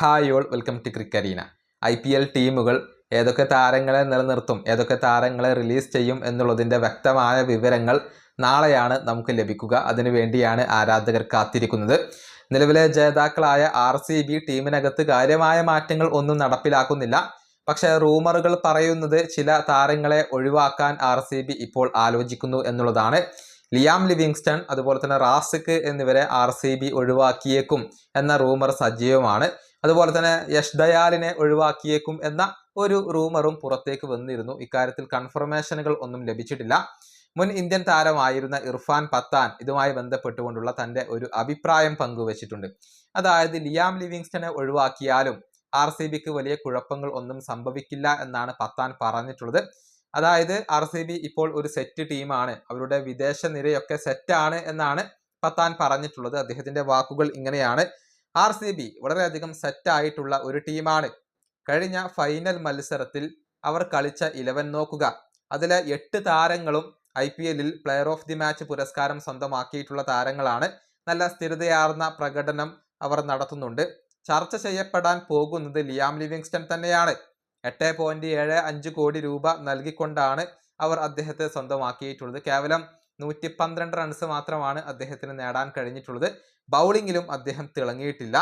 Hi all welcome to ക്രിക്കരീന I P L ടീമുകൾ ഏതൊക്കെ താരങ്ങളെ നിലനിർത്തും ഏതൊക്കെ താരങ്ങളെ റിലീസ് ചെയ്യും എന്നുള്ളതിന്റെ വ്യക്തമായ വിവരങ്ങൾ നാളെയാണ് നമുക്ക് ലഭിക്കുക. അതിനു വേണ്ടിയാണ് ആരാധകർ കാത്തിരിക്കുന്നത്. നിലവിലെ ജേതാക്കളായ ആർ സി ബി ടീമിനകത്ത് കാര്യമായ മാറ്റങ്ങൾ ഒന്നും നടപ്പിലാക്കുന്നില്ല. പക്ഷേ റൂമറുകൾ പറയുന്നത് ചില താരങ്ങളെ ഒഴിവാക്കാൻ ആർ സി ബി ഇപ്പോൾ ആലോചിക്കുന്നു എന്നുള്ളതാണ്. ലിയാം ലിവിങ്സ്റ്റൺ അതുപോലെ തന്നെ റാസിക് എന്നിവരെ ആർ സി ബി ഒഴിവാക്കിയേക്കും എന്ന റൂമർ സജീവമാണ്. അതുപോലെ തന്നെ യഷ് ദയാലിനെ ഒഴിവാക്കിയേക്കും എന്ന ഒരു റൂമറും പുറത്തേക്ക് വന്നിരുന്നു. ഇക്കാര്യത്തിൽ കൺഫർമേഷനുകൾ ഒന്നും ലഭിച്ചിട്ടില്ല. മുൻ ഇന്ത്യൻ താരമായിരുന്ന ഇർഫാൻ പത്താൻ ഇതുമായി ബന്ധപ്പെട്ടുകൊണ്ടുള്ള തന്റെ ഒരു അഭിപ്രായം പങ്കുവച്ചിട്ടുണ്ട്. അതായത് ലിയാം ലിവിങ്സ്റ്റനെ ഒഴിവാക്കിയാലും ആർ സി ബിക്ക് വലിയ കുഴപ്പങ്ങൾ ഒന്നും സംഭവിക്കില്ല എന്നാണ് പത്താൻ പറഞ്ഞിട്ടുള്ളത്. അതായത് ആർ സി ബി ഇപ്പോൾ ഒരു സെറ്റ് ടീമാണ്. അവരുടെ വിദേശ നിരയൊക്കെ സെറ്റാണ് എന്നാണ് പത്താൻ പറഞ്ഞിട്ടുള്ളത്. അദ്ദേഹത്തിന്റെ വാക്കുകൾ ഇങ്ങനെയാണ്. ആർ സി ബി വളരെയധികം സെറ്റായിട്ടുള്ള ഒരു ടീമാണ് കഴിഞ്ഞ ഫൈനൽ മത്സരത്തിൽ അവർ കളിച്ച ഇലവൻ നോക്കുക. അതിലെ എട്ട് താരങ്ങളും ഐ പി എല്ലിൽ പ്ലെയർ ഓഫ് ദി മാച്ച് പുരസ്കാരം സ്വന്തമാക്കിയിട്ടുള്ള താരങ്ങളാണ്. നല്ല സ്ഥിരതയാർന്ന പ്രകടനം അവർ നടത്തുന്നുണ്ട്. ചർച്ച ചെയ്യപ്പെടാൻ പോകുന്നത് ലിയാം ലിവിങ്സ്റ്റൺ തന്നെയാണ്. എട്ട് പോയിന്റ് ഏഴ് അഞ്ച് കോടി രൂപ നൽകിക്കൊണ്ടാണ് അവർ അദ്ദേഹത്തെ സ്വന്തമാക്കിയിട്ടുള്ളത്. കേവലം നൂറ്റി പന്ത്രണ്ട് റൺസ് മാത്രമാണ് അദ്ദേഹത്തിന് നേടാൻ കഴിഞ്ഞിട്ടുള്ളത്. ബൗളിങ്ങിലും അദ്ദേഹം തിളങ്ങിയിട്ടില്ല.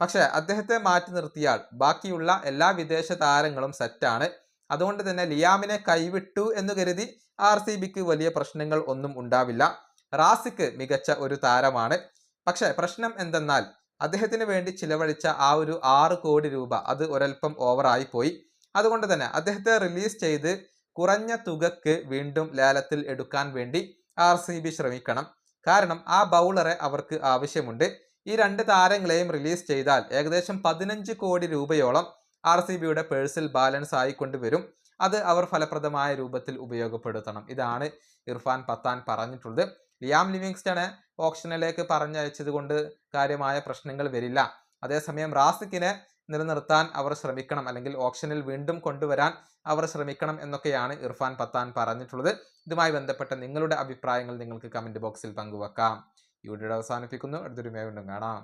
പക്ഷേ അദ്ദേഹത്തെ മാറ്റി നിർത്തിയാൽ ബാക്കിയുള്ള എല്ലാ വിദേശ താരങ്ങളും സെറ്റാണ് അതുകൊണ്ട് തന്നെ ലിയാമിനെ കൈവിട്ടു എന്ന് കരുതി ആർ സി ബിക്ക് വലിയ പ്രശ്നങ്ങൾ ഒന്നും ഉണ്ടാവില്ല. റാസിക്ക് മികച്ച ഒരു താരമാണ്. പക്ഷേ പ്രശ്നം എന്തെന്നാൽ അദ്ദേഹത്തിന് വേണ്ടി ചിലവഴിച്ച ആ ഒരു ആറ് കോടി രൂപ അത് ഒരൽപ്പം ഓവറായി പോയി. അതുകൊണ്ട് തന്നെ അദ്ദേഹത്തെ റിലീസ് ചെയ്ത് കുറഞ്ഞ തുകക്ക് വീണ്ടും ലേലത്തിൽ എടുക്കാൻ വേണ്ടി ആർ സി ബി ശ്രമിക്കണം. കാരണം ആ ബൗളറെ അവർക്ക് ആവശ്യമുണ്ട്. ഈ രണ്ട് താരങ്ങളെയും റിലീസ് ചെയ്താൽ ഏകദേശം പതിനഞ്ച് കോടി രൂപയോളം ആർ സി ബിയുടെ പേഴ്സിൽ ബാലൻസ് ആയിക്കൊണ്ട് വരും. അത് അവർ ഫലപ്രദമായ രൂപത്തിൽ ഉപയോഗപ്പെടുത്തണം. ഇതാണ് ഇർഫാൻ പത്താൻ പറഞ്ഞിട്ടുള്ളത്. ലിയാം ലിവിങ്സ്റ്റണെ ഓപ്ഷനിലേക്ക് പറഞ്ഞയച്ചത് കൊണ്ട് കാര്യമായ പ്രശ്നങ്ങൾ വരില്ല. അതേസമയം റാസിക്കിനെ നിലനിർത്താൻ അവർ ശ്രമിക്കണം അല്ലെങ്കിൽ ഓപ്ഷനിൽ വീണ്ടും കൊണ്ടുവരാൻ അവർ ശ്രമിക്കണം എന്നൊക്കെയാണ് ഇർഫാൻ പത്താൻ പറഞ്ഞിട്ടുള്ളത്. ഇതുമായി ബന്ധപ്പെട്ട നിങ്ങളുടെ അഭിപ്രായങ്ങൾ നിങ്ങൾക്ക് കമന്റ് ബോക്സിൽ പങ്കുവെക്കാം. ഈ വീഡിയോ അവസാനിപ്പിക്കുന്നു. അടുത്തൊരു മേ വീണ്ടും കാണാം.